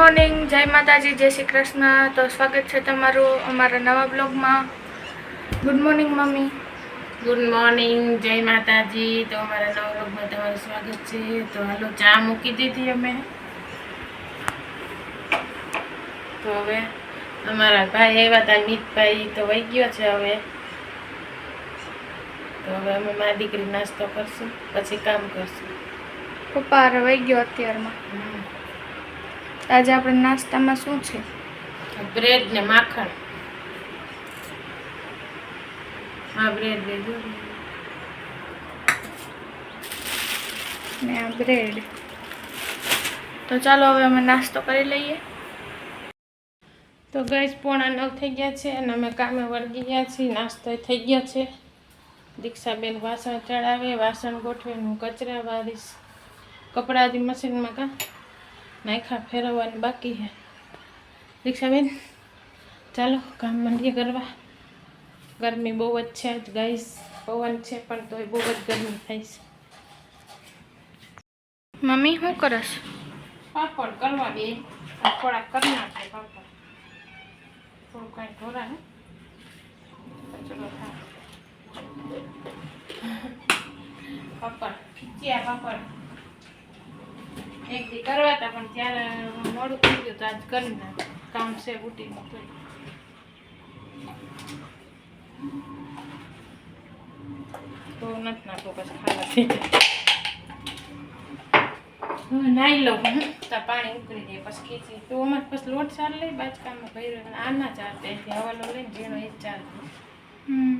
Morning જય માતાજી જય શ્રી કૃષ્ણ. તો સ્વાગત છે તમારું અમારા નવા બ્લોગમાં. Good morning mummy. Good morning જય માતાજી. તો અમારા નવા બ્લોગમાં તમારું સ્વાગત છે. તો હાલો ચા મૂકી દીધી અમે. તો હવે અમારા ભાઈ આવ્યા હતા મિતભાઈ તો વહી ગયો છે હવે. તો હવે અમે મારી દીકરી નાસ્તો કરશું પછી કામ કરશું. પપ્પા રવાઈ ગયો અત્યારમાં. આજે આપણે નાસ્તામાં શું છે? બ્રેડ ને માખણ. હા બ્રેડ લેજો ને આ બ્રેડ તો ચાલો હવે અમે નાસ્તો કરી લઈએ. તો ગઈ પોણા નવ થઈ ગયા છે અને અમે કામે વળગી ગયા છીએ. નાસ્તો થઈ ગયો છે. દીક્ષાબેન વાસણ ચડાવે વાસણ ગોઠવે હું કચરા વારીશ. કપડાથી મશીનમાં કા? નાખા ફેરવવાની બાકી છે દીક્ષાબેન ચાલો કામ મંડીએ કરવા ગરમી બહુ જ છે આજ ગાઈસ પવન છે પણ તોય બહુ જ ગરમી થાય છે મમ્મી શું કરસ પાપડ કરવા બે થોડાક કરી નાખે પાપડ થોડું કાંઈ ઢોરા ને કચરો થાય પાપડ ખીચ્યા પાપડ એક દી કરવા હતા પણ ત્યારે મોડું થઈ ગયું તો આજ કરી ના કામ છે ઉઠી તો. નથી નાખવું પછી ખાવા થઈ જાય. નાઈ લઉં હું તો પાણી ઉકળી જાય પછી ખીચી તો અમારે પછી લોટ ચાર લઈ બાજકામાં ભર્યો આ ના ચાલતે હવાલો લઈને ઝીણો એ ચાલ હમ.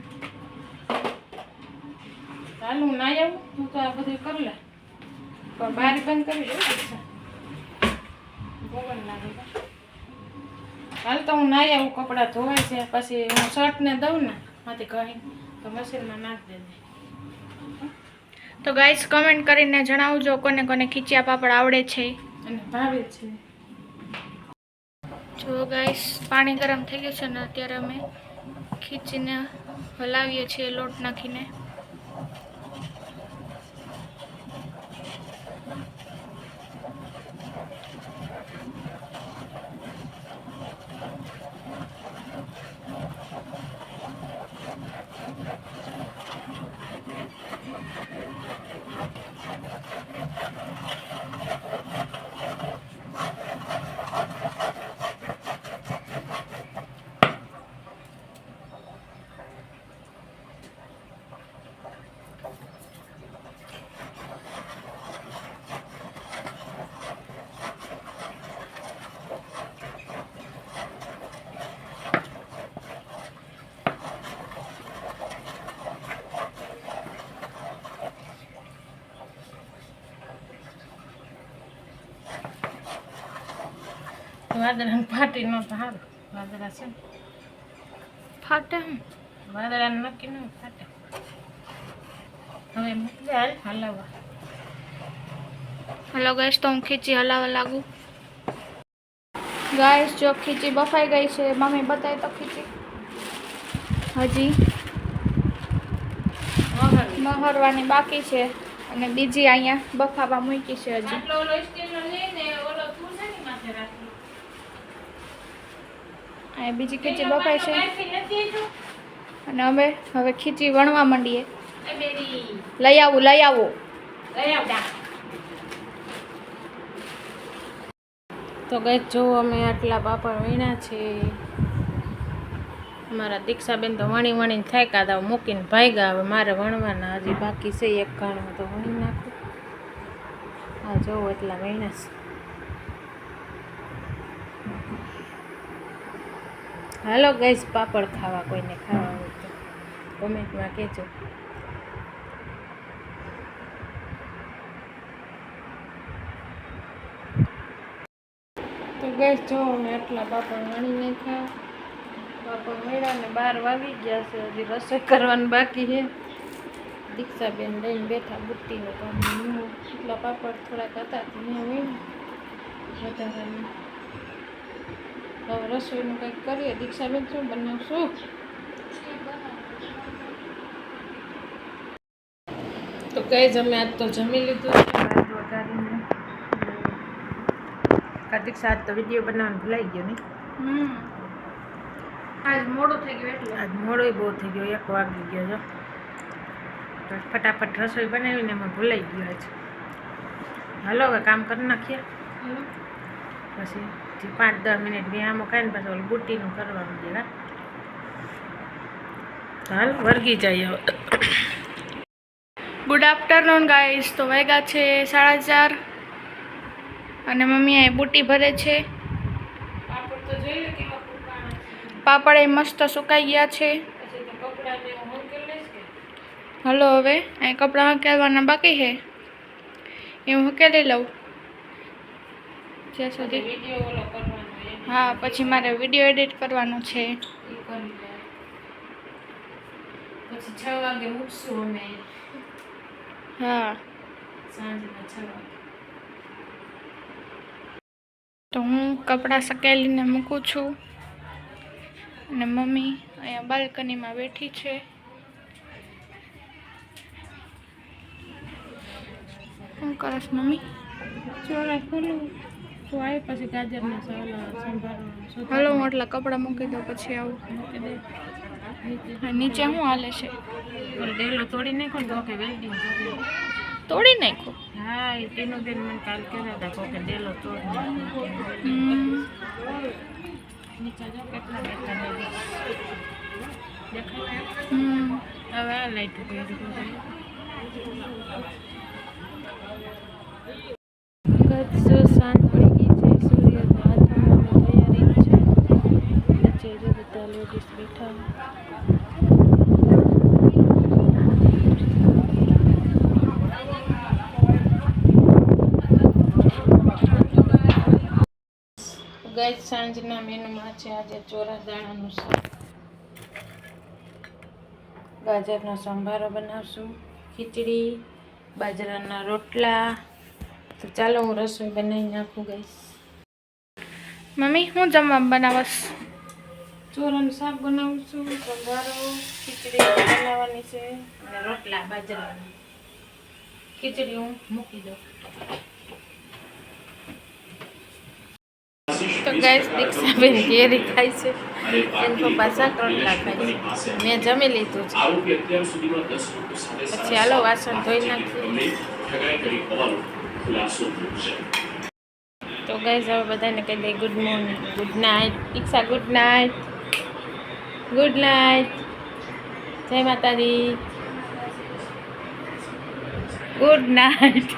હાલ હું નાઈ આવું તું તો આ બધું કરી લે પણ બારી બંધ કરી દઉં લાગે હાલ તો હું નાઈ આવું કપડાં ધોવાય છે પછી હું શર્ટને દઉં ને માંથી કહી તો મશીનમાં નાખી દેજે તો ગાઈસ કમેન્ટ કરીને જણાવજો કોને કોને ખીચિયા પાપડ આવડે છે. અને ભાવે છે. જો ગાઈસ પાણી ગરમ થઈ ગયું છે ને અત્યારે અમે ખીચીને હલાવીએ છીએ લોટ નાખીને. વાદળાને ફાટી ન સારું વાદળા છે ફાટે હું વાદળાને નક્કી ન ફાટે. હવે મૂકી હાલ હલાવવા. હલો ગાઈસ તો હું ખીચી હલાવવા લાગુ. ગાઈસ જો ખીચી બફાઈ ગઈ છે મમ્મી બતાવી તો ખીચી. હજી મહરવાની. બાકી છે અને બીજી અહીંયા બફાવા મૂકી છે હજી. અહીંયા બીજી ખીચી બફાઈ છે. અને અમે હવે ખીચી વણવા માંડીએ. લઈ આવું, લઈ આવો. તો ગઈ જો અમે આટલા પાપડ વીણા છે. અમારા દીક્ષાબેન તો વણી વણીને થાય કાદા મૂકીને ભાગ્યા હવે મારે વણવાના. હજી બાકી છે એક ગાણમાં તો વણી નાખું. આ જોવો એટલા વીણ્યા છે. હાલો ગઈશ પાપડ ખાવા, કોઈને ખાવા હોય તો કોમેન્ટમાં કહેજો. તો ગેસ જો અમે આટલા પાપડ વણી ખાવા પાપડ મળ્યા ને બાર વાગી ગયા છે, હજી રસોઈ કરવાની બાકી છે. દીક્ષાબેન લઈને બેઠા બુટ્ટીનું કામ. એટલા પાપડ થોડાક હતા તો મેં વધારાના હવે રસોઈનું કંઈક કરીએ. દીક્ષાબેન શું બનાવશું? તો કઈ જ અમે આજ તો જમી લીધું વઘારીને કાર્તિક સાત તો વીડિયો બનાવવાનું ભૂલાઈ ગયો ને? હમ. આજ મોડું થઈ ગયું એટલે. આજ મોડોય બહુ થઈ ગયો એક વાગી ગયો જો તો ફટાફટ રસોઈ બનાવીને એમાં ભૂલાઈ ગયો આજ હાલો હવે કામ કરી નાખીએ. પછી જે પાંચ દસ મિનિટ વ્યાયામ ખાઈને પછી ઓલું બુટ્ટીનું કરવાનું છે હાલ વર્ગી જઈએ ગુડ આફ્ટરનૂન ગાઈસ તો વાગ્યા છે સાડા ચાર અને મમ્મી અહીં બુટ્ટી ભરે છે. પાપડ એ મસ્ત સુકાઈ ગયા છે. હલો હવે અહીં કપડાં હકેલવાના બાકી છે. એ હું હકેલી લઉં. જ્યાં સુધી. હા પછી મારે વીડિયો એડિટ કરવાનો છે. પછી છ વાગે મૂકશું અમે. હા. સાંજના છ વાગે. તો હું કપડાં સકેલીને મૂકું છું. અને મમ્મી અહીંયા બાલ્કનીમાં બેઠી છે. શું કરસ મમ્મી? ચોરા ખોલું. આવે પછી ગાજરના સંભારો હલો હું એટલા કપડાં મૂકી દઉં પછી આવું. નીચે શું હાલે છે? ડેલો તોડી નાખો તો કે વેલ્ડિંગ તોડી નાખો હા એ ટીનું બેન મને કાલ કહેતા હતા કોકે ડેલો તોડી. હવે આ લાઈટ ગત સાંજ પડી ગઈ છે સૂર્ય હાથમાં તૈયારી છે નીચે જો બધા લેડીઝ બેઠા ગઈ સાંજના મેનુમાં છે આજે ચોરા દાણાનું શાક. ગાજરનો સંભારો બનાવશું ખીચડી બાજરાના રોટલા. તો ચાલો હું રસોઈ બનાવી નાખું ગઈશ મમ્મી હું જમવા બનાવશ? ચોરાનું શાક બનાવું છું સંભારો ખીચડી બનાવવાની છે અને રોટલા બાજરાના. ખીચડી હું મૂકી દઉં. તો ગેસ દીક્ષાબેન કેરી ખાય છે એન પપ્પા શાક રોટલા ખાય છે. મેં જમી લીધું છે. પછી હાલો વાસણ ધોઈ નાખીએ. તો ગાઈઝ હવે બધાને કહી દઈએ good morning good night Diksha good night good night જય માતાજી. ગુડ નાઇટ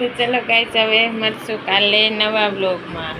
તો ચલો ગાઈઝ હવે મળશું કાલે નવા બ્લોગમાં